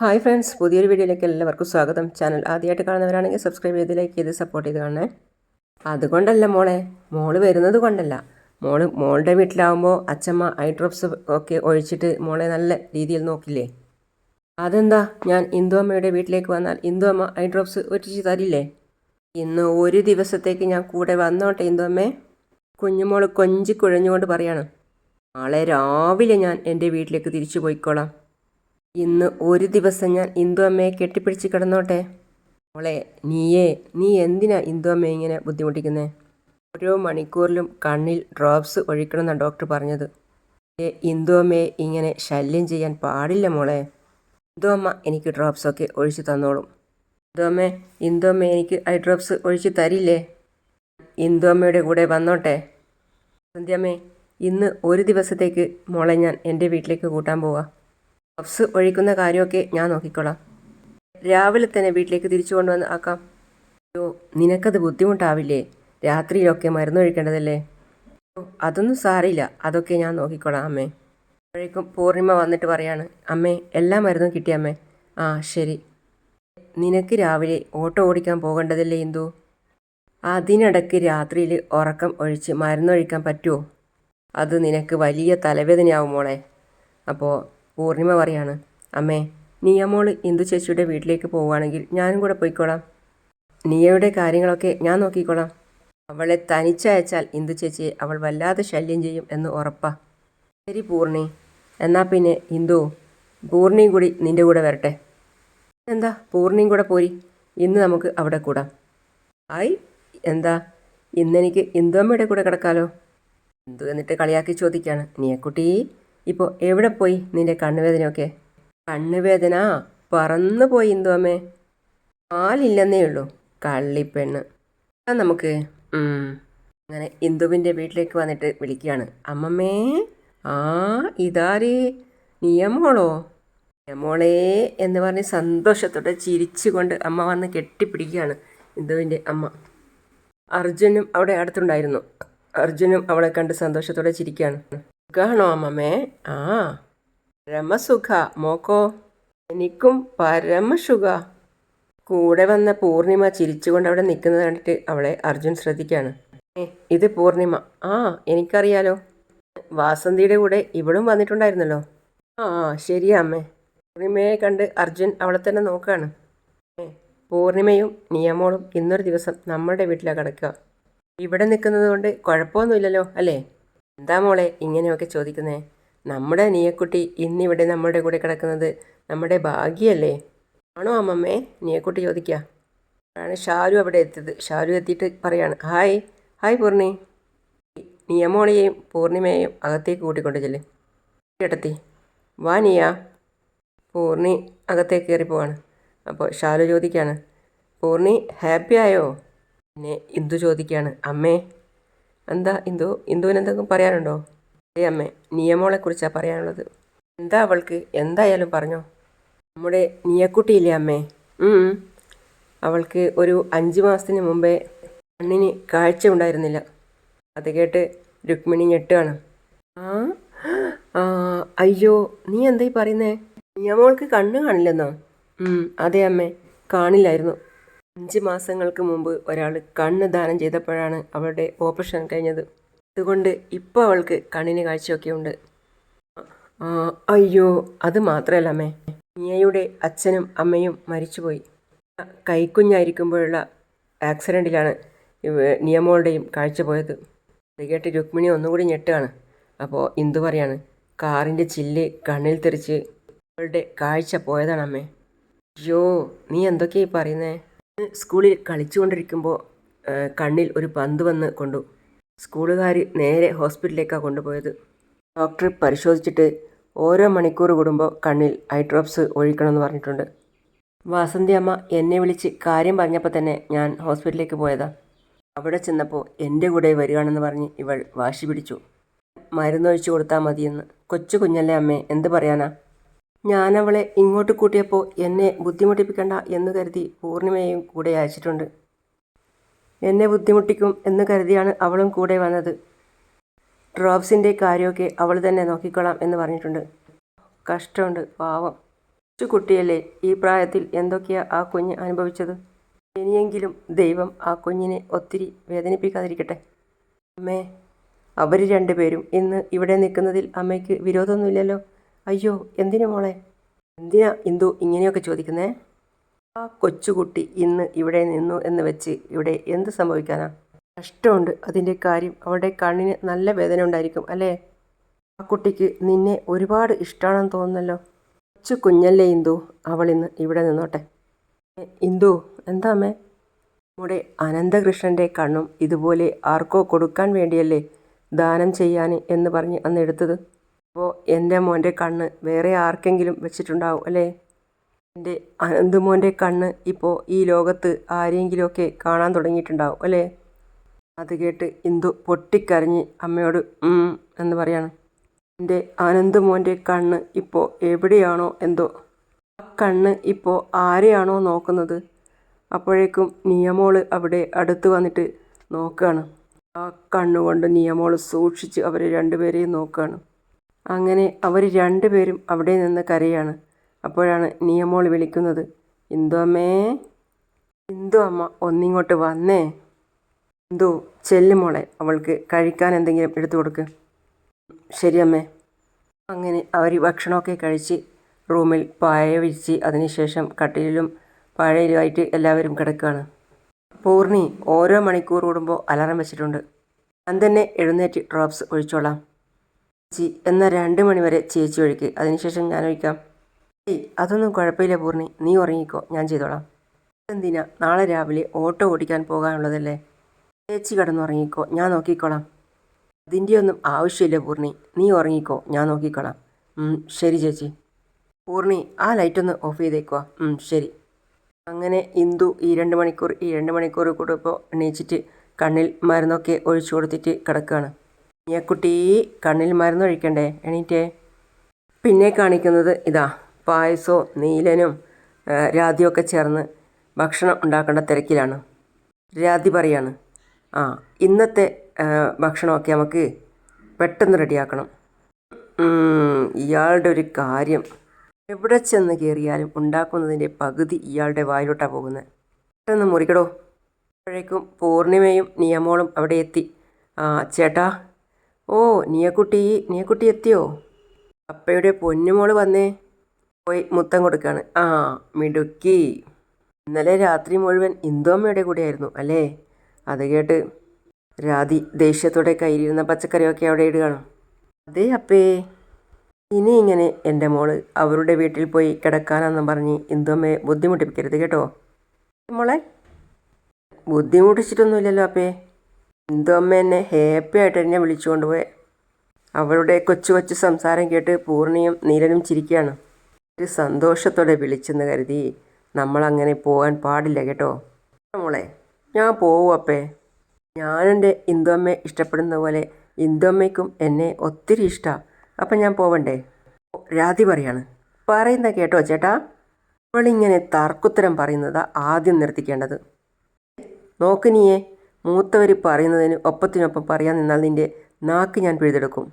Hi friends പുതിയൊരു വീഡിയോയിലേക്ക് എല്ലാവർക്കും സ്വാഗതം. ചാനൽ ആദ്യമായിട്ട് കാണുന്നവരാണെങ്കിൽ സബ്സ്ക്രൈബ് ചെയ്ത് ലൈക്ക് ചെയ്ത് സപ്പോർട്ട് ചെയ്ത് കാണണേ. അതുകൊണ്ടല്ല മോളെ മോൾ വരുന്നത് കൊണ്ടല്ല. മോൾ മോളുടെ വീട്ടിലാവുമ്പോൾ അച്ഛമ്മ ഐ ഡ്രോപ്സ് ഒക്കെ ഒഴിച്ചിട്ട് മോളെ നല്ല രീതിയിൽ നോക്കില്ലേ? അതെന്താ? ഞാൻ ഇന്ദു അമ്മയുടെ വീട്ടിലേക്ക് വന്നാൽ ഇന്ദു അമ്മ ഐ ഡ്രോപ്സ് ഒറ്റിച്ച് തരില്ലേ? ഇന്ന് ഒരു ദിവസത്തേക്ക് ഞാൻ കൂടെ വന്നോട്ടെ ഇന്ദു അമ്മേ. കുഞ്ഞുമോൾ കൊഞ്ചി കുഴഞ്ഞുകൊണ്ട് പറയാണ് നാളെ രാവിലെ ഞാൻ എന്റെ വീട്ടിലേക്ക് തിരിച്ചു പോയിക്കോളാം. ഇന്ന് ഒരു ദിവസം ഞാൻ ഇന്ദു അമ്മയെ കെട്ടിപ്പിടിച്ച് കിടന്നോട്ടെ? മോളെ നീയേ നീ എന്തിനാ ഇന്ദു അമ്മയെ ഇങ്ങനെ ബുദ്ധിമുട്ടിക്കുന്നേ? ഓരോ മണിക്കൂറിലും കണ്ണിൽ ഡ്രോപ്സ് ഒഴിക്കണമെന്നാണ് ഡോക്ടർ പറഞ്ഞത്. ഇന്ദു അമ്മയെ ഇങ്ങനെ ശല്യം ചെയ്യാൻ പാടില്ല മോളെ. ഇന്ദു അമ്മ എനിക്ക് ഡ്രോപ്സ് ഒക്കെ ഒഴിച്ചു തന്നോളും. ഇന്ദു അമ്മേ ഇന്ദു അമ്മ എനിക്ക് ഐ ഡ്രോപ്സ് ഒഴിച്ചു തരില്ലേ? ഇന്ദു അമ്മയുടെ കൂടെ വന്നോട്ടെ. സന്ധ്യമ്മേ ഇന്ന് ഒരു ദിവസത്തേക്ക് മോളെ ഞാൻ എന്റെ വീട്ടിലേക്ക് കൂട്ടാൻ പോവാം. ഡ്രോപ്സ് ഒഴിക്കുന്ന കാര്യമൊക്കെ ഞാൻ നോക്കിക്കോളാം. രാവിലെ തന്നെ വീട്ടിലേക്ക് തിരിച്ചു കൊണ്ടുവന്ന് ആക്കാം. അയ്യോ നിനക്കത് ബുദ്ധിമുട്ടാവില്ലേ? രാത്രിയിലൊക്കെ മരുന്നൊഴിക്കേണ്ടതല്ലേ അതൊന്നും സാറില്ല അതൊക്കെ ഞാൻ നോക്കിക്കോളാം അമ്മേ. അപ്പോഴേക്കും പൂർണിമ വന്നിട്ട് പറയാണ് അമ്മേ എല്ലാ മരുന്നും കിട്ടി അമ്മേ. ആ ശരി. നിനക്ക് രാവിലെ ഓട്ടോ ഓടിക്കാൻ പോകേണ്ടതല്ലേ ഇന്ദു? അതിനിടയ്ക്ക് രാത്രിയിൽ ഉറക്കം ഒഴിച്ച് മരുന്നൊഴിക്കാൻ പറ്റുമോ? അത് നിനക്ക് വലിയ തലവേദനയാവും മോളെ. അപ്പോൾ പൂർണിമ പറയാണ്. അമ്മേ നിയമോൾ ഇന്ദു ചേച്ചിയുടെ വീട്ടിലേക്ക് പോവുകയാണെങ്കിൽ ഞാനും കൂടെ പോയിക്കോളാം. നിയയുടെ കാര്യങ്ങളൊക്കെ ഞാൻ നോക്കിക്കോളാം. അവളെ തനിച്ചയച്ചാൽ ഇന്ദു ചേച്ചിയെ അവൾ വല്ലാതെ ശല്യം ചെയ്യും എന്ന് ഉറപ്പാ. ശരി പൂർണി എന്നാൽ പിന്നെ ഇന്ദു പൂർണിയും കൂടി നിന്റെ കൂടെ വരട്ടെ. എന്താ പൂർണിയും കൂടെ പോരി. ഇന്ന് നമുക്ക് അവിടെ കൂടാം. ആയി എന്താ ഇന്നെനിക്ക് ഇന്ദുവമ്മയുടെ കൂടെ കിടക്കാലോ? ഇന്ദു എന്നിട്ട് കളിയാക്കി ചോദിക്കാണ്. നീയക്കുട്ടി ഇപ്പോൾ എവിടെ പോയി നിന്റെ കണ്ണുവേദനയൊക്കെ? കണ്ണുവേദന പറന്നു പോയി എന്തു അമ്മേ. പാലില്ലെന്നേ ഉള്ളൂ കള്ളിപ്പെണ്ണ്. ആ നമുക്ക് അങ്ങനെ ഇന്ദുവിന്റെ വീട്ടിലേക്ക് വന്നിട്ട് വിളിക്കുകയാണ്. അമ്മമ്മേ ആ ഇതാരി? നിയമോളോ? നിയമോളേ എന്ന് പറഞ്ഞ് സന്തോഷത്തോടെ ചിരിച്ചുകൊണ്ട് അമ്മ വന്ന് കെട്ടിപ്പിടിക്കുകയാണ് ഇന്ദുവിന്റെ അമ്മ. അർജുനും അവിടെ അടുത്തുണ്ടായിരുന്നു. അർജുനും അവളെ കണ്ട് സന്തോഷത്തോടെ ചിരിക്കുകയാണ്. സുഖാണോ അമ്മമ്മേ ആ. പരമസുഖ മോക്കോ. എനിക്കും പരമസുഖ. കൂടെ വന്ന പൂർണിമ ചിരിച്ചുകൊണ്ട് അവിടെ നിൽക്കുന്നത് കണ്ടിട്ട് അവളെ അർജുൻ ശ്രദ്ധിക്കുകയാണ്. ഇത് പൂർണിമ. ആ എനിക്കറിയാലോ. വാസന്തിയുടെ കൂടെ ഇവളും വന്നിട്ടുണ്ടായിരുന്നല്ലോ. ആ ശരിയാ അമ്മേ. പൂർണിമയെ കണ്ട് അർജുൻ അവളെ തന്നെ നോക്കുകയാണ്. പൂർണിമയും നിയമോളും ഇന്നൊരു ദിവസം നമ്മളുടെ വീട്ടിലാണ് കിടക്കുക. ഇവിടെ നിൽക്കുന്നത് കൊണ്ട് കുഴപ്പമൊന്നുമില്ലല്ലോ അല്ലേ? എന്താ മോളെ ഇങ്ങനെയൊക്കെ ചോദിക്കുന്നേ? നമ്മുടെ നീയക്കുട്ടി ഇന്നിവിടെ നമ്മുടെ കൂടെ കിടക്കുന്നത് നമ്മുടെ ഭാഗ്യല്ലേ? ആണോ അമ്മമ്മേ? നീയക്കുട്ടി ചോദിക്കുക ആണ് ഷാരു അവിടെ എത്തിയത്. ഷാരു എത്തിയിട്ട് പറയാണ്. ഹായ്. ഹായ് പൂർണി നിയമോളിയെയും പൂർണിമയെയും അകത്തേക്ക് കൂട്ടിക്കൊണ്ട് ചെല്ല്. കേട്ടത്തി വാ നീയ. പൂർണി അകത്തേക്ക് കയറി പോവാണ്. അപ്പോൾ ഷാലു ചോദിക്കുകയാണ് പൂർണി ഹാപ്പി ആയോ? പിന്നെ ഇന്ദു ചോദിക്കുകയാണ് അമ്മേ എന്താ ഇന്ദു? ഇന്ദുവിന് എന്തെങ്കിലും പറയാനുണ്ടോ? ഏ അമ്മേ നിയമോളെക്കുറിച്ചാണ് പറയാനുള്ളത്. എന്താ അവൾക്ക്? എന്തായാലും പറഞ്ഞോ. നമ്മുടെ നിയക്കുട്ടിയില്ലേ അമ്മേ? അവൾക്ക് ഒരു അഞ്ച് മാസത്തിന് മുമ്പേ കണ്ണിന് കാഴ്ച ഉണ്ടായിരുന്നില്ല. അത് കേട്ട് രുക്മിണി ഞെട്ടുകയാണ്. ആ ആ അയ്യോ നീ എന്തായി പറയുന്നേ? നിയമോൾക്ക് കണ്ണ് കാണില്ലെന്നോ? അതെ അമ്മേ കാണില്ലായിരുന്നു. അഞ്ച് മാസങ്ങൾക്ക് മുമ്പ് ഒരാൾ കണ്ണ് ദാനം ചെയ്തപ്പോഴാണ് അവളുടെ ഓപ്പറേഷൻ കഴിഞ്ഞത്. അതുകൊണ്ട് ഇപ്പോൾ അവൾക്ക് കണ്ണിന് കാഴ്ചയൊക്കെ ഉണ്ട് അയ്യോ അത് മാത്രമല്ല അമ്മേ. മിയയുടെ അച്ഛനും അമ്മയും മരിച്ചുപോയി. കൈക്കുഞ്ഞായിരിക്കുമ്പോഴുള്ള ആക്സിഡന്റിലാണ് നിയമോളുടെയും കാഴ്ച പോയത്. അത് കേട്ട് രുക്മിണി ഒന്നുകൂടി ഞെട്ടുകയാണ്. അപ്പോൾ ഇന്ദു പറയാണ് കാറിന്റെ ചില്ല് കണ്ണിൽ തെറിച്ച് അവളുടെ കാഴ്ച പോയതാണ് അമ്മേ അയ്യോ നീ എന്തൊക്കെയായി പറയുന്നേ? സ്കൂളിൽ കളിച്ചുകൊണ്ടിരിക്കുമ്പോൾ കണ്ണിൽ ഒരു പന്ത് വന്ന് കൊണ്ടു. സ്കൂളുകാർ നേരെ ഹോസ്പിറ്റലിലേക്കാണ് കൊണ്ടുപോയത്. ഡോക്ടർ പരിശോധിച്ചിട്ട് ഓരോ മണിക്കൂർ കൂടുമ്പോൾ കണ്ണിൽ ഐ ഡ്രോപ്സ് ഒഴിക്കണമെന്ന് പറഞ്ഞിട്ടുണ്ട്. വാസന്തി അമ്മ എന്നെ വിളിച്ച് കാര്യം പറഞ്ഞപ്പോൾ തന്നെ ഞാൻ ഹോസ്പിറ്റലിലേക്ക് പോയതാ. അവിടെ ചെന്നപ്പോൾ എന്റെ കൂടെ വരികയാണെന്ന് പറഞ്ഞ് ഇവൾ വാശി പിടിച്ചു. മരുന്നൊഴിച്ചു കൊടുത്താൽ മതിയെന്ന്. കൊച്ചു കുഞ്ഞല്ലേ അമ്മേ എന്ത് പറയാനാ? ഞാൻ അവളെ ഇങ്ങോട്ട് കൂട്ടിയപ്പോൾ എന്നെ ബുദ്ധിമുട്ടിപ്പിക്കണ്ട എന്ന് കരുതി പൂർണിമയും കൂടെ അയച്ചിട്ടുണ്ട്. എന്നെ ബുദ്ധിമുട്ടിക്കും എന്ന് കരുതിയാണ് അവളും കൂടെ വന്നത്. ഡ്രോപ്സിന്റെ കാര്യമൊക്കെ അവൾ തന്നെ നോക്കിക്കൊള്ളാം എന്ന് പറഞ്ഞിട്ടുണ്ട്. കഷ്ടമുണ്ട് പാവം. കൊച്ചു കുട്ടിയല്ലേ ഈ പ്രായത്തിൽ എന്തൊക്കെയാ ആ കുഞ്ഞ് അനുഭവിച്ചത്? ഇനിയെങ്കിലും ദൈവം ആ കുഞ്ഞിനെ ഒത്തിരി വേദനിപ്പിക്കാതിരിക്കട്ടെ. അമ്മേ അവർ രണ്ടുപേരും ഇന്ന് ഇവിടെ നിൽക്കുന്നതിൽ അമ്മയ്ക്ക് വിരോധമൊന്നുമില്ലല്ലോ. അയ്യോ എന്തിനു മോളെ? എന്തിനാ ഇന്ദു ഇങ്ങനെയൊക്കെ ചോദിക്കുന്നേ? ആ കൊച്ചുകുട്ടി ഇന്ന് ഇവിടെ നിന്നു എന്ന് വെച്ച് ഇവിടെ എന്ത് സംഭവിക്കാനാ? കഷ്ടമുണ്ട് അതിന്റെ കാര്യം. അവളുടെ കണ്ണിന് നല്ല വേദന ഉണ്ടായിരിക്കും അല്ലേ? ആ കുട്ടിക്ക് നിന്നെ ഒരുപാട് ഇഷ്ടമാണെന്ന് തോന്നുന്നല്ലോ. കൊച്ചു കുഞ്ഞല്ലേ ഇന്ദു അവൾ ഇന്ന് ഇവിടെ നിന്നോട്ടെ. ഇന്ദു എന്താമേ നമ്മുടെ അനന്തകൃഷ്ണന്റെ കണ്ണും ഇതുപോലെ ആർക്കോ കൊടുക്കാൻ വേണ്ടിയല്ലേ ദാനം ചെയ്യാൻ എന്ന് പറഞ്ഞ് അന്ന് എടുത്തത്? അപ്പോൾ എന്റെ മോന്റെ കണ്ണ് വേറെ ആർക്കെങ്കിലും വെച്ചിട്ടുണ്ടാവും അല്ലേ? എന്റെ അനന്തുമോന്റെ കണ്ണ് ഇപ്പോൾ ഈ ലോകത്ത് ആരെങ്കിലുമൊക്കെ കാണാൻ തുടങ്ങിയിട്ടുണ്ടാവും അല്ലേ? അത് കേട്ട് ഇന്ദു പൊട്ടിക്കരഞ്ഞ് അമ്മയോട് എന്ന് പറയാണ്. എന്റെ അനന്തുമോന്റെ കണ്ണ് ഇപ്പോൾ എവിടെയാണോ എന്തോ? ആ കണ്ണ് ഇപ്പോൾ ആരെയാണോ നോക്കുന്നത്? അപ്പോഴേക്കും നിയമോൾ അവിടെ അടുത്ത് വന്നിട്ട് നോക്കുകയാണ് ആ കണ്ണുകൊണ്ട് നിയമോൾ സൂക്ഷിച്ച് അവർ രണ്ടുപേരെയും നോക്കുകയാണ് അങ്ങനെ അവർ രണ്ടുപേരും അവിടെ നിന്ന് കരയാണ്. അപ്പോഴാണ് നിയമോൾ വിളിക്കുന്നത് ഇന്ദു അമ്മേ? ഇന്ദു അമ്മ ഒന്നിങ്ങോട്ട് വന്നേ? ഇന്ദു ചെല്ലുമോളെ അവൾക്ക് കഴിക്കാൻ എന്തെങ്കിലും എടുത്തു കൊടുക്ക്. ശരി അമ്മേ. അങ്ങനെ അവർ ഭക്ഷണമൊക്കെ കഴിച്ച് റൂമിൽ പായ വിരിച്ച് അതിനുശേഷം കട്ടിലും പാഴയിലുമായിട്ട് എല്ലാവരും കിടക്കുകയാണ്. പൂർണി ഓരോ മണിക്കൂർ കൂടുമ്പോൾ അലാറം വെച്ചിട്ടുണ്ട്. ഞാൻ തന്നെ എഴുന്നേറ്റ് ഡ്രോപ്സ് ഒഴിച്ചോളാം. ചേച്ചി എന്നാൽ രണ്ട് മണിവരെ ചേച്ചി ഒഴിക്ക്. അതിനുശേഷം ഞാൻ ഒഴിക്കാം. ഏയ് അതൊന്നും കുഴപ്പമില്ല പൂർണി നീ ഉറങ്ങിക്കോ. ഞാൻ ചെയ്തോളാം. എന്തിനാ നാളെ രാവിലെ ഓട്ടോ ഓടിക്കാൻ പോകാനുള്ളതല്ലേ? ചേച്ചി കിടന്നുറങ്ങിക്കോ ഞാൻ നോക്കിക്കോളാം. അതിന്റെ ഒന്നും ആവശ്യമില്ല പൂർണി നീ ഉറങ്ങിക്കോ. ഞാൻ നോക്കിക്കോളാം. ശരി ചേച്ചി. പൂർണി ആ ലൈറ്റൊന്ന് ഓഫ് ചെയ്തേക്കുവാ. ശരി. അങ്ങനെ ഇന്ദു ഈ രണ്ട് മണിക്കൂർ ഈ രണ്ട് മണിക്കൂർ കൂടുമ്പോൾ എണീച്ചിട്ട് കണ്ണിൽ മരുന്നൊക്കെ ഒഴിച്ചു കൊടുത്തിട്ട് കിടക്കുകയാണ്. നീയക്കുട്ടി കണ്ണിൽ മരുന്ന് ഒഴിക്കണ്ടേ? എണീറ്റേ. പിന്നെ കാണിക്കുന്നത് ഇതാ പായസവും നീലനും രാതിയൊക്കെ ചേർന്ന് ഭക്ഷണം ഉണ്ടാക്കേണ്ട തിരക്കിലാണ്. രാധി പറയാണ് ആ ഇന്നത്തെ ഭക്ഷണമൊക്കെ നമുക്ക് പെട്ടെന്ന് റെഡിയാക്കണം. ഇയാളുടെ ഒരു കാര്യം. എവിടെ ചെന്ന് കയറിയാലും ഉണ്ടാക്കുന്നതിന്റെ പകുതി ഇയാളുടെ വായിലോട്ടാണ് പോകുന്നത്. പെട്ടെന്ന് മുറിക്കടോ. അപ്പോഴേക്കും പൂർണിമയും നിയമോളും അവിടെ എത്തി. ചേട്ടാ ഓ നീയക്കുട്ടി നീയക്കുട്ടി എത്തിയോ? അപ്പയുടെ പൊന്നുമോൾ വന്നേ. പോയി മുത്തം കൊടുക്കാണ്. ആ മിടുക്കി. ഇന്നലെ രാത്രി മുഴുവൻ ഇന്ദോമ്മയുടെ കൂടെയായിരുന്നു അല്ലേ? അത് കേട്ട് രാധി ദേഷ്യത്തോടെ കയ്യിലിരുന്ന പച്ചക്കറിയൊക്കെ അവിടെ ഇടുകയാണ്. അതേ അപ്പേ. ഇനി ഇങ്ങനെ എന്റെ മോൾ അവരുടെ വീട്ടിൽ പോയി കിടക്കാനെന്നും പറഞ്ഞ് ഇന്ദുമ്മയെ ബുദ്ധിമുട്ടിപ്പിക്കരുത് കേട്ടോ. മോളെ ബുദ്ധിമുട്ടിച്ചിട്ടൊന്നുമില്ലല്ലോ അപ്പേ. ഇന്ദോമ്മ എന്നെ ഹാപ്പി ആയിട്ട് എന്നെ വിളിച്ചുകൊണ്ട് പോയെ. അവളുടെ കൊച്ചു കൊച്ചു സംസാരം കേട്ട് പൂർണിയും നീലനും ചിരിക്കുകയാണ്. ഒരു സന്തോഷത്തോടെ വിളിച്ചെന്ന് കരുതി നമ്മളങ്ങനെ പോകാൻ പാടില്ല കേട്ടോ. മോളെ ഞാൻ പോവും അപ്പേ. ഞാനെന്റെ ഇന്ദുമ്മയെ ഇഷ്ടപ്പെടുന്ന പോലെ ഇന്ദുമ്മയ്ക്കും എന്നെ ഒത്തിരി ഇഷ്ടമാണ് അപ്പം ഞാൻ പോവണ്ടേ? രാധി പറയാണ്. പറയുന്ന കേട്ടോ ചേട്ടാ. അവളിങ്ങനെ തർക്കുത്തരം പറയുന്നതാ ആദ്യം നിർത്തിക്കേണ്ടത്. നോക്ക് നീയെ മൂത്തവർ പറയുന്നതിന് ഒപ്പത്തിനൊപ്പം പറയാൻ നിന്നാൽ നിന്റെ നാക്ക് ഞാൻ പിഴുതെടുക്കും.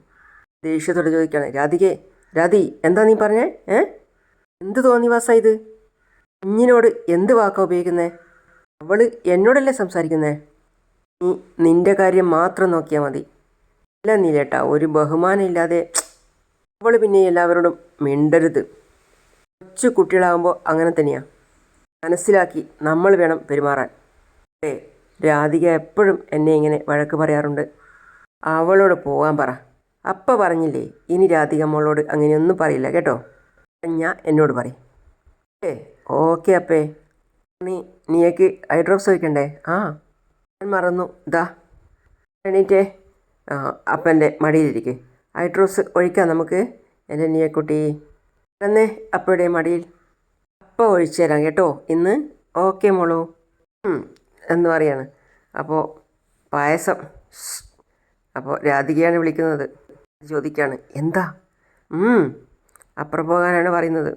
ദേഷ്യത്തോടെ ചോദിക്കുകയാണ്. രാധികേ രാധി എന്താ നീ പറഞ്ഞേ? ഏ? എന്ത് തോന്നിവാസ ഇത്? കുഞ്ഞിനോട് എന്ത് വാക്കാ ഉപയോഗിക്കുന്നേ? അവൾ എന്നോടല്ലേ സംസാരിക്കുന്നേ? നീ നിന്റെ കാര്യം മാത്രം നോക്കിയാൽ മതി. ഇല്ല നീലേട്ടാ ഒരു ബഹുമാനം ഇല്ലാതെ അവൾ പിന്നെ എല്ലാവരോടും മിണ്ടരുത്. കൊച്ചു കുട്ടികളാകുമ്പോൾ അങ്ങനെ തന്നെയാ. മനസ്സിലാക്കി നമ്മൾ വേണം പെരുമാറാൻ. ഏ രാധിക എപ്പോഴും എന്നെ ഇങ്ങനെ വഴക്ക് പറയാറുണ്ട്. അവളോട് പോകാൻ പറ. അപ്പ പറഞ്ഞില്ലേ ഇനി രാധിക മോളോട് അങ്ങനെയൊന്നും പറയില്ല കേട്ടോ? ഞാൻ എന്നോട് പറ ഏ ഓക്കെ അപ്പേ. നീ നീയൊക്കെ ഐ ഡ്രോപ്സ് വയ്ക്കണ്ടേ ആ. ഞാൻ മറന്നു. ദാ. എണീറ്റേ. അപ്പന്റെ മടിയിലിരിക്കെ. ഐ ഡ്രോപ്സ് ഒഴിക്കാം നമുക്ക്? എന്റെ നീയക്കുട്ടി. എന്നേ അപ്പയുടെ മടിയിൽ. അപ്പ ഒഴിച്ചു തരാം കേട്ടോ? ഇന്ന്? ഓക്കെ മോളൂ. എന്ന് പറയാണ്. അപ്പോൾ പായസം. അപ്പോൾ രാധികയാണ് വിളിക്കുന്നത്. ചോദിക്കുകയാണ് എന്താ? അപ്പുറം പോകാനാണ് പറയുന്നത്.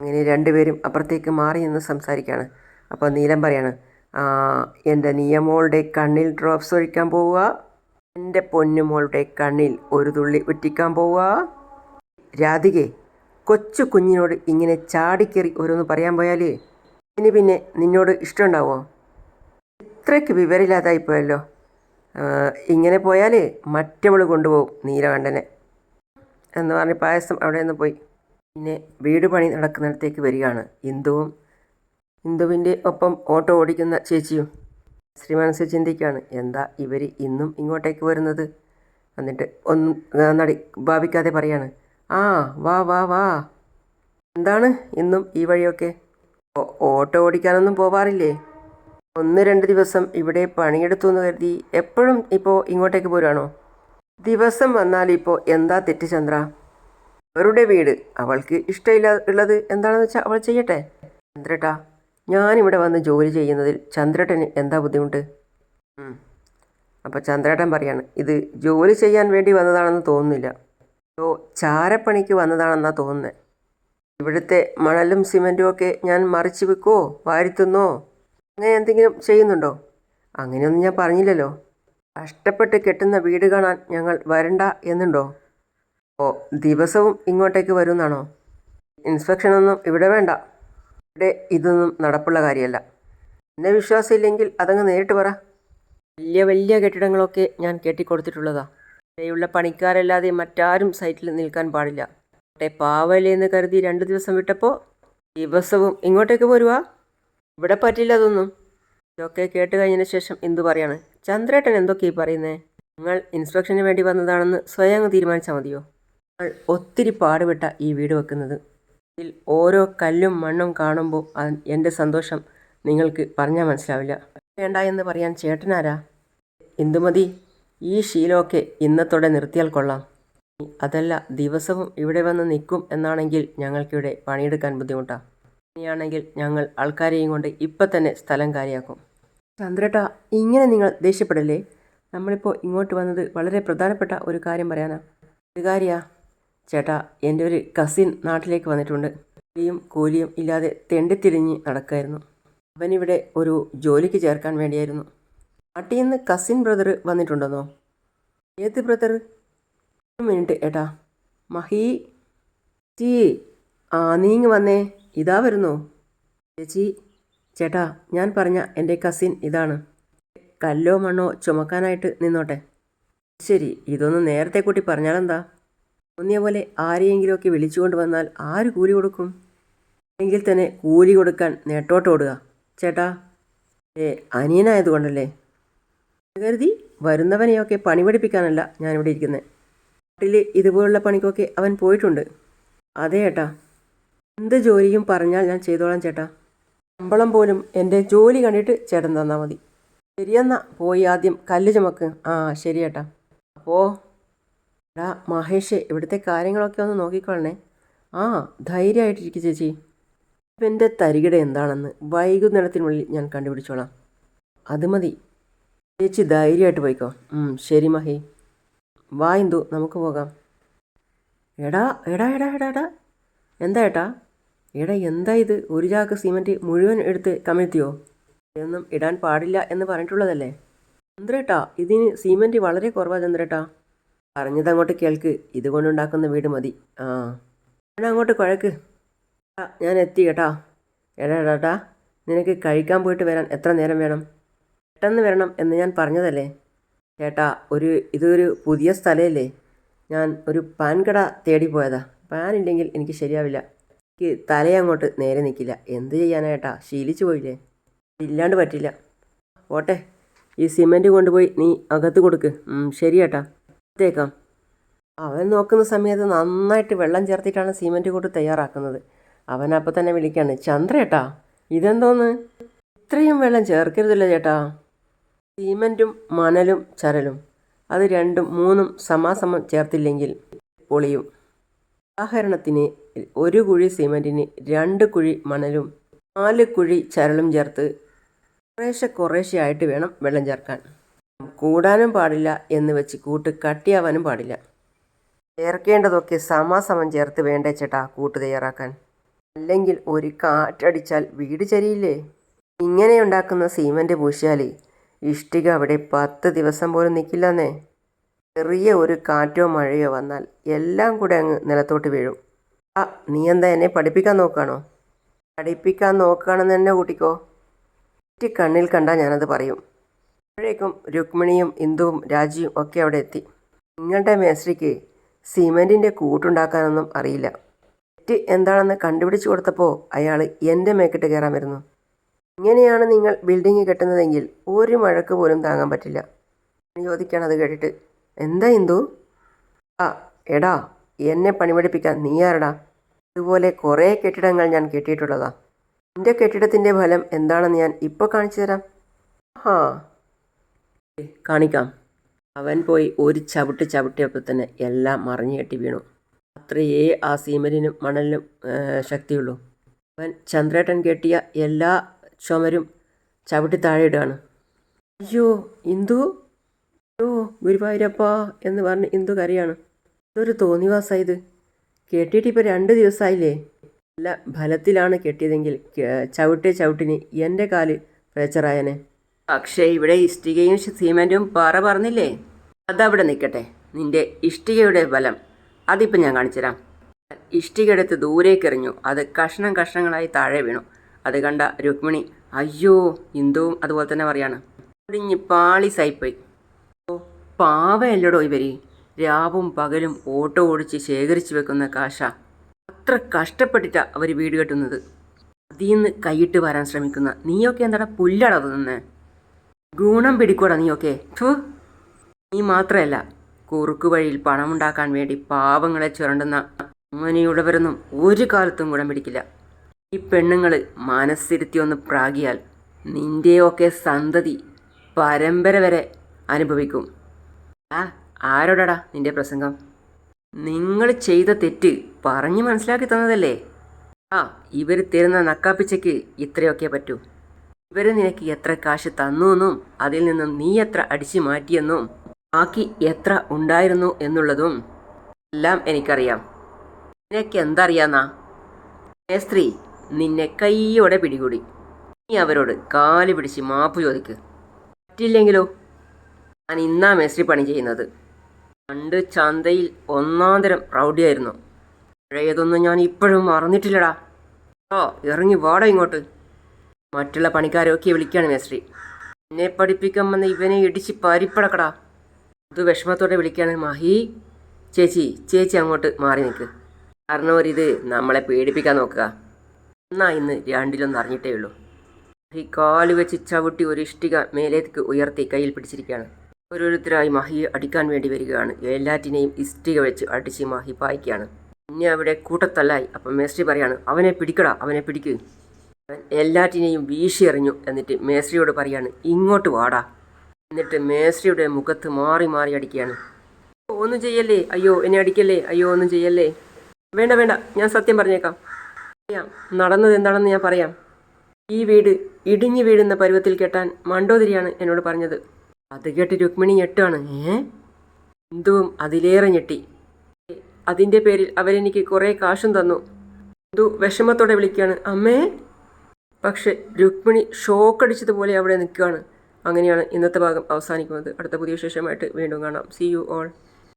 അങ്ങനെ രണ്ടുപേരും അപ്പുറത്തേക്ക് മാറി നിന്ന് സംസാരിക്കുകയാണ് അപ്പോൾ നീലം പറയാണ് എന്റെ നീയമോളുടെ കണ്ണിൽ ഡ്രോപ്സ് ഒഴിക്കാൻ പോവുക. എന്റെ പൊന്നുമോളുടെ കണ്ണിൽ ഒരു തുള്ളി ഉറ്റിക്കാൻ പോവുക. രാധികെ കൊച്ചു കുഞ്ഞിനോട് ഇങ്ങനെ ചാടിക്കേറി ഓരോന്ന് പറയാൻ പോയാലേ? ഇനി പിന്നെ നിന്നോട് ഇഷ്ടമുണ്ടാവോ? ഇത്രയ്ക്ക് വിവരമില്ലാതായിപ്പോയല്ലോ. ഇങ്ങനെ പോയാൽ മറ്റവൾ കൊണ്ടുപോകും നീലകണ്ഠനെ എന്ന് പറഞ്ഞ് പായസം അവിടെ നിന്ന് പോയി. പിന്നെ വീട് പണി നടക്കുന്നിടത്തേക്ക് വരികയാണ് ഇന്ദുവും. ഇന്ദുവിന്റെ ഒപ്പം ഓട്ടോ ഓടിക്കുന്ന ചേച്ചിയും. ശ്രീ മനസ്സിൽ ചിന്തിക്കുകയാണ് എന്താ ഇവർ ഇന്നും ഇങ്ങോട്ടേക്ക് വരുന്നത്? എന്നിട്ട് ഒന്നും നടി ഭാവിക്കാതെ പറയാണ് ആ വാ വാ വാ. എന്താണ് ഇന്നും ഈ വഴിയൊക്കെ? ഓട്ടോ ഓടിക്കാനൊന്നും പോവാറില്ലേ? ഒന്ന് രണ്ട് ദിവസം ഇവിടെ പണിയെടുത്തു എന്ന് കരുതി എപ്പോഴും ഇപ്പോൾ ഇങ്ങോട്ടേക്ക് പോരാണോ ദിവസം വന്നാൽ ഇപ്പോൾ എന്താ തെറ്റ് ചന്ദ്ര? അവരുടെ വീട് അവൾക്ക് ഇഷ്ടമില്ല ഉള്ളത് എന്താണെന്ന് വെച്ചാൽ അവൾ ചെയ്യട്ടെ? ചന്ദ്രേട്ടാ ഞാനിവിടെ വന്ന് ജോലി ചെയ്യുന്നതിൽ ചന്ദ്രേട്ടന് എന്താ ബുദ്ധിമുട്ട്? അപ്പോൾ ചന്ദ്രേട്ടൻ പറയാണ് ഇത് ജോലി ചെയ്യാൻ വേണ്ടി വന്നതാണെന്ന് തോന്നുന്നില്ല. ഓ ചാരപ്പണിക്ക് വന്നതാണെന്നാണ് തോന്നുന്നത് ഇവിടുത്തെ മണലും സിമന്റും ഒക്കെ ഞാൻ മറിച്ച് വെക്കോ? വാരിത്തുന്നോ അങ്ങനെ എന്തെങ്കിലും ചെയ്യുന്നുണ്ടോ? അങ്ങനെയൊന്നും ഞാൻ പറഞ്ഞില്ലല്ലോ. കഷ്ടപ്പെട്ട് കെട്ടുന്ന വീട് കാണാൻ ഞങ്ങൾ വരണ്ട എന്നുണ്ടോ? ഓ ദിവസവും ഇങ്ങോട്ടേക്ക് വരുമെന്നാണോ ഇൻസ്പെക്ഷനൊന്നും ഇവിടെ വേണ്ട. ഇവിടെ ഇതൊന്നും നടപ്പുള്ള കാര്യമല്ല. എന്നെ വിശ്വാസമില്ലെങ്കിൽ അതങ്ങ് നേരിട്ട് പറ. വലിയ വലിയ കെട്ടിടങ്ങളൊക്കെ ഞാൻ കെട്ടിക്കൊടുത്തിട്ടുള്ളതാ. ഇവിടെയുള്ള പണിക്കാരല്ലാതെ മറ്റാരും സൈറ്റിൽ നിൽക്കാൻ പാടില്ല. പാവലേന്ന് കരുതി രണ്ട് ദിവസം വിട്ടപ്പോൾ ദിവസവും ഇങ്ങോട്ടേക്ക് പോരുവാ. ഇവിടെ പറ്റില്ല അതൊന്നും. ഇതൊക്കെ കേട്ട് കഴിഞ്ഞതിന് ശേഷം എന്തു പറയാണ്? ചന്ദ്രേട്ടൻ എന്തൊക്കെയാ പറയുന്നേ? നിങ്ങൾ ഇൻസ്പെക്ഷന് വേണ്ടി വന്നതാണെന്ന് സ്വയം അങ്ങ് തീരുമാനിച്ചാൽ മതിയോ? നിങ്ങൾ ഒത്തിരി പാടുപെട്ട ഈ വീട് വെക്കുന്നത്. ഇതിൽ ഓരോ കല്ലും മണ്ണും കാണുമ്പോൾ എന്റെ സന്തോഷം നിങ്ങൾക്ക് പറഞ്ഞാൽ മനസ്സിലാവില്ല. വേണ്ട എന്ന് പറയാൻ ചേട്ടനാരാ ഇന്ദുമതി ഈ ശീലമൊക്കെ ഇന്നത്തോടെ നിർത്തിയാൽ കൊള്ളാം. അതല്ല ദിവസവും ഇവിടെ വന്ന് നിൽക്കും എന്നാണെങ്കിൽ ഞങ്ങൾക്കിവിടെ പണിയെടുക്കാൻ ബുദ്ധിമുട്ടാണ് ഇനിയാണെങ്കിൽ ഞങ്ങൾ ആൾക്കാരെയും കൊണ്ട് ഇപ്പം തന്നെ സ്ഥലം കാര്യമാക്കും ചന്ദ്രട്ട ഇങ്ങനെ നിങ്ങൾ ദേഷ്യപ്പെടല്ലേ? നമ്മളിപ്പോൾ ഇങ്ങോട്ട് വന്നത് വളരെ പ്രധാനപ്പെട്ട ഒരു കാര്യം പറയാനാണ് ഒരു കാര്യാ ചേട്ടാ എന്റെ ഒരു കസിൻ നാട്ടിലേക്ക് വന്നിട്ടുണ്ട്. കൂലിയും കൂലിയും ഇല്ലാതെ തെണ്ടിത്തിരിഞ്ഞ് നടക്കായിരുന്നു. അവനിവിടെ ഒരു ജോലിക്ക് ചേർക്കാൻ വേണ്ടിയായിരുന്നു. നാട്ടിൽ നിന്ന് കസിൻ ബ്രദർ വന്നിട്ടുണ്ടെന്നോ? ഏത് ബ്രദർ? ഒരു മിനിറ്റ് ഏട്ടാ. മഹി ചീ ആ നീങ്ങി വന്നേ. ഇതാ വരുന്നു. ചേച്ചി ചേട്ടാ ഞാൻ പറഞ്ഞ എന്റെ കസിൻ ഇതാണ്. കല്ലോ മണ്ണോ ചുമക്കാനായിട്ട് നിന്നോട്ടെ. ശരി ഇതൊന്ന് നേരത്തെ കൂട്ടി പറഞ്ഞാലെന്താ? തോന്നിയ പോലെ ആരെയെങ്കിലുമൊക്കെ വിളിച്ചുകൊണ്ട് വന്നാൽ ആര് കൂലി കൊടുക്കും? എങ്കിൽ തന്നെ കൂലി കൊടുക്കാൻ നെട്ടോട്ടോടുക ചേട്ടാ ഏ അനിയനായതുകൊണ്ടല്ലേ? കരുതി വരുന്നവനെയൊക്കെ പണി പഠിപ്പിക്കാനല്ല ഞാനിവിടെ ഇരിക്കുന്നത് നാട്ടിൽ ഇതുപോലുള്ള പണിക്കൊക്കെ അവൻ പോയിട്ടുണ്ട്. അതെ ചേട്ടാ എന്ത് ജോലിയും പറഞ്ഞാൽ ഞാൻ ചെയ്തോളാം ചേട്ടാ. ശമ്പളം പോലും എന്റെ ജോലി കണ്ടിട്ട് ചേട്ടൻ തന്നാൽ മതി. ശരിയെന്നാ പോയി ആദ്യം കല്ല് ചുമക്ക്. ആ ശരി ചേട്ടാ അപ്പോൾ എടാ മഹേഷ് ഇവിടുത്തെ കാര്യങ്ങളൊക്കെ ഒന്ന് നോക്കിക്കൊള്ളണേ. ആ ധൈര്യമായിട്ടിരിക്കും ചേച്ചി. ഇപ്പം എന്റെ തരികിട എന്താണെന്ന് വൈകുന്നേരത്തിനുള്ളിൽ ഞാൻ കണ്ടുപിടിച്ചോളാം. അത് മതി. ചേച്ചി ധൈര്യമായിട്ട് പോയിക്കോ. ശരി മഹേ. വാ ഇന്ദു നമുക്ക് പോകാം. എടാ എടാ എടാ എടാ എടാ. എന്താ ഏട്ടാ? എടാ എന്താ ഇത്? ഒരു ചാക്ക് സിമെന്റ് മുഴുവൻ എടുത്ത് കമിഴ്ത്തിയോ? ഇതൊന്നും ഇടാൻ പാടില്ല എന്ന് പറഞ്ഞിട്ടുള്ളതല്ലേ? ചന്ദ്രേട്ടാ ഇതിന് സിമെന്റ് വളരെ കുറവാണ് ചന്ദ്രേട്ടാ. പറഞ്ഞത് അങ്ങോട്ട് കേൾക്ക്. ഇതുകൊണ്ടുണ്ടാക്കുന്ന വീട് മതി. ആ. ഞാൻ അങ്ങോട്ട് കുഴക്ക്. ഞാൻ എത്തി കേട്ടാ. എടാ എടാട്ടാ നിനക്ക് കഴിക്കാൻ പോയിട്ട് വരാൻ എത്ര നേരം വേണം? പെട്ടെന്ന് വരണം എന്ന് ഞാൻ പറഞ്ഞതല്ലേ? ചേട്ടാ ഒരു ഇതൊരു പുതിയ സ്ഥലമല്ലേ? ഞാൻ ഒരു പാൻ കട തേടി പോയതാ. പാൻ ഇല്ലെങ്കിൽ എനിക്ക് ശരിയാവില്ല. എനിക്ക് തലയങ്ങോട്ട് നേരെ നിൽക്കില്ല എന്ത് ചെയ്യാനായിട്ടാ? ശീലിച്ചു പോയില്ലേ? ഇല്ലാണ്ട് പറ്റില്ല. ഓട്ടെ ഈ സിമന്റ് കൊണ്ടുപോയി നീ അകത്ത് കൊടുക്ക്. ശരി ഏട്ടാ അവൻ നോക്കുന്ന സമയത്ത് നന്നായിട്ട് വെള്ളം ചേർത്തിട്ടാണ് സിമന്റ് കൊണ്ട് തയ്യാറാക്കുന്നത്. അവൻ അപ്പം തന്നെ വിളിക്കാണ്. ചന്ദ്രേട്ടാ ഇതെന്തോന്ന്? ഇത്രയും വെള്ളം ചേർക്കരുതല്ലോ ചേട്ടാ? സിമന്റും മണലും ചരലും. അത് രണ്ടും മൂന്നും സമാസമം ചേർത്തില്ലെങ്കിൽ പൊളിയും. ഉദാഹരണത്തിന് ഒരു കുഴി സിമന്റിന് രണ്ട് കുഴി മണലും നാല് കുഴി ചരളും ചേർത്ത് കുറേശ്ശെ കുറേശ്ശെ ആയിട്ട് വേണം വെള്ളം ചേർക്കാൻ. കൂടാനും പാടില്ല എന്ന് വെച്ച് കൂട്ട് കട്ടിയാവാനും പാടില്ല. ചേർക്കേണ്ടതൊക്കെ സമാസമം ചേർത്ത് വേണ്ടേ ചേട്ടാ കൂട്ട് തയ്യാറാക്കാൻ. അല്ലെങ്കിൽ ഒരു കാറ്റടിച്ചാൽ വീട് ചരിയില്ലേ? ഇങ്ങനെ ഉണ്ടാക്കുന്ന സിമന്റ് പൂശിയാൽ ഇഷ്ടിക അവിടെ പത്ത് ദിവസം പോലും നിൽക്കില്ലെന്നേ ചെറിയ ഒരു കാറ്റോ മഴയോ വന്നാൽ എല്ലാം കൂടെ അങ്ങ് നിലത്തോട്ട് വീഴും. ആ നീ എന്താ എന്നെ പഠിപ്പിക്കാൻ നോക്കുകയാണോ പഠിപ്പിക്കാൻ നോക്കുകയാണെന്ന് തന്നെ കൂട്ടിക്കോ. ഒറ്റ കണ്ണിൽ കണ്ടാൽ ഞാനത് പറയും. അപ്പോഴേക്കും രുക്മിണിയും ഇന്ദുവും രാജിയും ഒക്കെ അവിടെ എത്തി. നിങ്ങളുടെ മേസ്ത്രിക്ക് സിമെന്റിന്റെ കൂട്ടുണ്ടാക്കാനൊന്നും അറിയില്ല. തെറ്റ് എന്താണെന്ന് കണ്ടുപിടിച്ച് കൊടുത്തപ്പോൾ അയാൾ എന്റെ മേക്കിട്ട് കയറാൻ വരുന്നു. ഇങ്ങനെയാണ് നിങ്ങൾ ബിൽഡിംഗ് കെട്ടുന്നതെങ്കിൽ ഒരു മഴക്ക് പോലും താങ്ങാൻ പറ്റില്ല. ചോദിക്കുകയാണ് അത് കേട്ടിട്ട്. എന്താ ഇന്ദു? ആ എടാ എന്നെ പണിപഠിപ്പിക്കാൻ നീ ആരടാ ഇതുപോലെ കുറേ കെട്ടിടങ്ങൾ ഞാൻ കെട്ടിയിട്ടുള്ളതാ. എന്റെ കെട്ടിടത്തിന്റെ ഫലം എന്താണെന്ന് ഞാൻ ഇപ്പോൾ കാണിച്ചു തരാം. ഹാ കാണിക്കാം. അവൻ പോയി ഒരു ചവിട്ട് ചവിട്ടിയപ്പോൾ തന്നെ എല്ലാം മറിഞ്ഞു കെട്ടി വീണു. അത്രയേ ആ സീമലിനും മണലിനും ശക്തിയുള്ളൂ. അവൻ ചന്ദ്രേട്ടൻ കെട്ടിയ എല്ലാ ചുമരും ചവിട്ടി താഴെ ഇടുകയാണ്. അയ്യോ ഇന്ദു? അയ്യോ ഗുരുവായൂരപ്പ എന്ന് പറഞ്ഞ് ഇന്ദു കരയാണ്. ഇതൊരു തോന്നിവാസാ ഇത്. കെട്ടിയിട്ട് ഇപ്പോൾ രണ്ട് ദിവസമായില്ലേ നല്ല ഫലത്തിലാണ് കെട്ടിയതെങ്കിൽ ചവിട്ടേ ചവിട്ടിന് എന്റെ കാൽ ഫ്രാക്ചറായനെ. പക്ഷേ ഇവിടെ ഇഷ്ടികയും സീമെന്റും പാറ പറഞ്ഞില്ലേ അതവിടെ നിൽക്കട്ടെ നിന്റെ ഇഷ്ടികയുടെ ബലം അതിപ്പോൾ ഞാൻ കാണിച്ചുതരാം. ഇഷ്ടികയെടുത്ത് ദൂരേക്ക് എറിഞ്ഞു അത് കഷ്ണം കഷ്ണങ്ങളായി താഴെ വീണു. അത് കണ്ട രുക്മിണി അയ്യോ ഇന്ദുവും അതുപോലെ തന്നെ പറയാണ്. ഒടിഞ്ഞ് പാളി സൈപ്പോയി ഓ പാവയല്ലടോ ഇവർ. രാവും പകലും ഓട്ടോ ഓടിച്ച് ശേഖരിച്ച് വെക്കുന്ന കാശ. അത്ര കഷ്ടപ്പെട്ടിട്ടാണ് അവർ വീട് കെട്ടുന്നത്. അതിൽ നിന്ന് കൈയിട്ട് വരാൻ ശ്രമിക്കുന്ന. നീയൊക്കെ എന്താടാ പുല്ലടത് തിന്നെ ഗുണം പിടിക്കൂടാ നീയൊക്കെ. ഥു. നീ മാത്രമല്ല കുറുക്കു വഴിയിൽ പണമുണ്ടാക്കാൻ വേണ്ടി പാവങ്ങളെ ചുരണ്ടുന്ന അങ്ങനെയുള്ളവരൊന്നും ഒരു കാലത്തും ഗുണം പിടിക്കില്ല. ഈ പെണ്ണുങ്ങൾ മനസ്സിരുത്തി ഒന്ന് പ്രാഗിയാൽ നിന്റെയൊക്കെ സന്തതി പരമ്പര വരെ അനുഭവിക്കും. ആ ആരോടാടാ നിന്റെ പ്രസംഗം? നിങ്ങൾ ചെയ്ത തെറ്റ് പറഞ്ഞ് മനസ്സിലാക്കി തന്നതല്ലേ? ആ ഇവർ തരുന്ന നക്കാപ്പിച്ചയ്ക്ക് ഇത്രയൊക്കെ പറ്റൂ. ഇവർ നിനക്ക് എത്ര കാശ് തന്നു എന്നും അതിൽ നിന്നും നീ എത്ര അടിച്ചു മാറ്റിയെന്നും ബാക്കി എത്ര ഉണ്ടായിരുന്നു എന്നുള്ളതും എല്ലാം എനിക്കറിയാം. നിനക്ക് എന്തറിയാന്നാ? മേസ്ത്രി നിന്നെ കൈയോടെ പിടികൂടി. നീ അവരോട് കാൽ പിടിച്ച് മാപ്പ് ചോദിക്ക്. പറ്റില്ലെങ്കിലോ? ഞാൻ ഇന്നാ മേസ്ത്രി പണി ചെയ്യുന്നത്. പണ്ട് ചന്തയിൽ ഒന്നാന്തരം തരം റൗഡിയായിരുന്നു പഴയതൊന്നും ഞാൻ ഇപ്പോഴും മറന്നിട്ടില്ലടാ. ഓ ഇറങ്ങി വാടാ ഇങ്ങോട്ട്. മറ്റുള്ള പണിക്കാരൊക്കെ വിളിക്കുകയാണ് മേസ്ത്രി. എന്നെ പഠിപ്പിക്കാൻ ഇവനെ ഇടിച്ച് പരിപ്പടക്കടാ. അത് വിഷമത്തോടെ വിളിക്കുകയാണ് മഹി. ചേച്ചി ചേച്ചി അങ്ങോട്ട് മാറി നിൽക്ക്. കാരണം ഒരിത് നമ്മളെ പേടിപ്പിക്കാൻ നോക്കുക. എന്നാ ഇന്ന് രണ്ടിലൊന്നും അറിഞ്ഞിട്ടേ ഉള്ളൂ. മഹി കാൽ വെച്ച് ചവിട്ടി ഒരു ഇഷ്ടിക മേലേക്ക് ഉയർത്തി കയ്യിൽ പിടിച്ചിരിക്കുകയാണ്. ഓരോരുത്തരായി മഹിയെ അടിക്കാൻ വേണ്ടി വരികയാണ്. എല്ലാറ്റിനെയും ഇസ്റ്റിക വെച്ച് അടിച്ച് മഹി പായിക്കുകയാണ്. പിന്നെ അവിടെ കൂട്ടത്തല്ലായി അപ്പം മേസ്ത്രി പറയാണ് അവനെ പിടിക്കടാ അവനെ പിടിക്ക്. എല്ലാറ്റിനെയും വീശി എറിഞ്ഞു എന്നിട്ട് മേസ്ത്രിയോട് പറയാണ് ഇങ്ങോട്ട് വാടാ. എന്നിട്ട് മേസ്ത്രിയുടെ മുഖത്ത് മാറി മാറി അടിക്കുകയാണ്. "ഓ, ഒന്നും ചെയ്യല്ലേ? അയ്യോ എന്നെ അടിക്കല്ലേ? അയ്യോ ഒന്നും ചെയ്യല്ലേ? വേണ്ട വേണ്ട ഞാൻ സത്യം പറഞ്ഞേക്കാം. പറയാം നടന്നത് എന്താണെന്ന് ഞാൻ പറയാം. ഈ വീട് ഇടിഞ്ഞു വീഴുന്ന പരുവത്തിൽ കെട്ടാൻ മണ്ടോതിരിയാണ് എന്നോട് പറഞ്ഞത്. അത് കേട്ട് രുക്മിണി ഞെട്ടാണ് ഏ? ഹിന്ദുവും അതിലേറെ ഞെട്ടി. അതിന്റെ പേരിൽ അവരെനിക്ക് കുറേ കാശും തന്നു. ഹിന്ദു വിഷമത്തോടെ വിളിക്കുകയാണ് അമ്മേ? പക്ഷെ രുക്മിണി ഷോക്കടിച്ചതുപോലെ അവിടെ നിൽക്കുകയാണ് അങ്ങനെയാണ് ഇന്നത്തെ ഭാഗം അവസാനിക്കുന്നത്. അടുത്ത പുതിയ വിശേഷമായിട്ട് വീണ്ടും കാണാം. C you all